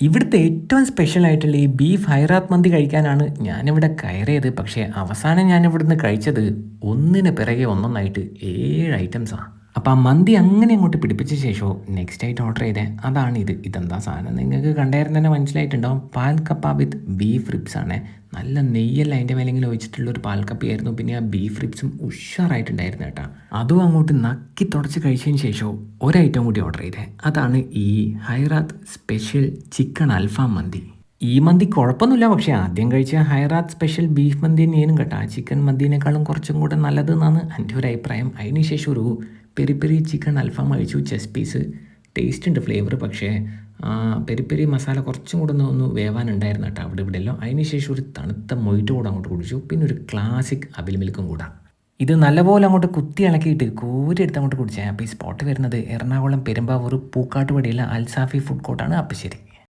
ഇവിടുത്തെ ഏറ്റവും സ്പെഷ്യൽ ആയിട്ടുള്ള ഈ ബീഫ് ഹൈറാത്ത് മന്തി കഴിക്കാനാണ് ഞാനിവിടെ കയറിയത്. പക്ഷേ അവസാനം ഞാൻ ഇവിടുന്ന് കഴിച്ചത് ഒന്നിന് പിറകെ ഒന്നൊന്നായിട്ട് ഏഴ് ഐറ്റംസാണ് അപ്പോൾ ആ മന്തി അങ്ങനെ അങ്ങോട്ട് പിടിപ്പിച്ച ശേഷമോ നെക്സ്റ്റ് ആയിട്ട് ഓർഡർ ചെയ്തേ. അതാണ് ഇത്. ഇതെന്താ സാധനം? നിങ്ങൾക്ക് കണ്ടായിരുന്നു തന്നെ മനസ്സിലായിട്ടുണ്ടാവും. പാൽ കപ്പ വിത്ത് ബീഫ് റിപ്സ് ആണ്. നല്ല നെയ്യെല്ലാം അതിന്റെ മേലെങ്കിലും ഒഴിച്ചിട്ടുള്ളൊരു പാൽ കപ്പയായിരുന്നു പിന്നെ ആ ബീഫ് റിബ്സും ഉഷാറായിട്ടുണ്ടായിരുന്നു കേട്ടോ. അതും അങ്ങോട്ട് നക്കി തുടച്ച് കഴിച്ചതിന് ശേഷവും ഒരൈറ്റം കൂടി ഓർഡർ ചെയ്തേ. അതാണ് ഈ ഹൈറാത്ത് സ്പെഷ്യൽ ചിക്കൻ അൽഫാം മന്തി. ഈ മന്തി കുഴപ്പമൊന്നുമില്ല. പക്ഷേ ആദ്യം കഴിച്ച ഹൈറാത്ത് സ്പെഷ്യൽ ബീഫ് മന്തി തന്നെയാണ് കേട്ടോ. ആ ചിക്കൻ മന്തിനേക്കാളും കുറച്ചും കൂടെ നല്ലത് എന്നാണ് എന്റെ ഒരു അഭിപ്രായം. അതിനുശേഷം ഒരു പെരി പെരി ചിക്കൻ അൽഫാം കഴിച്ചു ചെസ് പീസ്. ടേസ്റ്റ് ഉണ്ട് ഫ്ലേവർ പക്ഷേ പെരി പെരി മസാല കുറച്ചും കൂടെ ഒന്ന് ഒന്ന് വേവാനുണ്ടായിരുന്നു കേട്ടോ അവിടെ ഇവിടെ എല്ലാം അതിന് ശേഷം ഒരു തണുത്ത മൊയ്റ്റ് കൂടെ അങ്ങോട്ട് കുടിച്ചു. പിന്നെ ഒരു ക്ലാസിക് അബിൽ മിൽക്കും കൂടെ. ഇത് നല്ലപോലെ അങ്ങോട്ട് കുത്തി ഇളക്കിയിട്ട് കൂരി എടുത്ത് അങ്ങോട്ട് കുടിച്ചേ. അപ്പോൾ ഈ സ്പോട്ട് വരുന്നത് എറണാകുളം പെരുമ്പാവൂർ പൂക്കാട്ടുപടിയിലെ അൽസാഫി ഫുഡ് കോർട്ടാണ് അപ്പശ്ശേരി ശരി.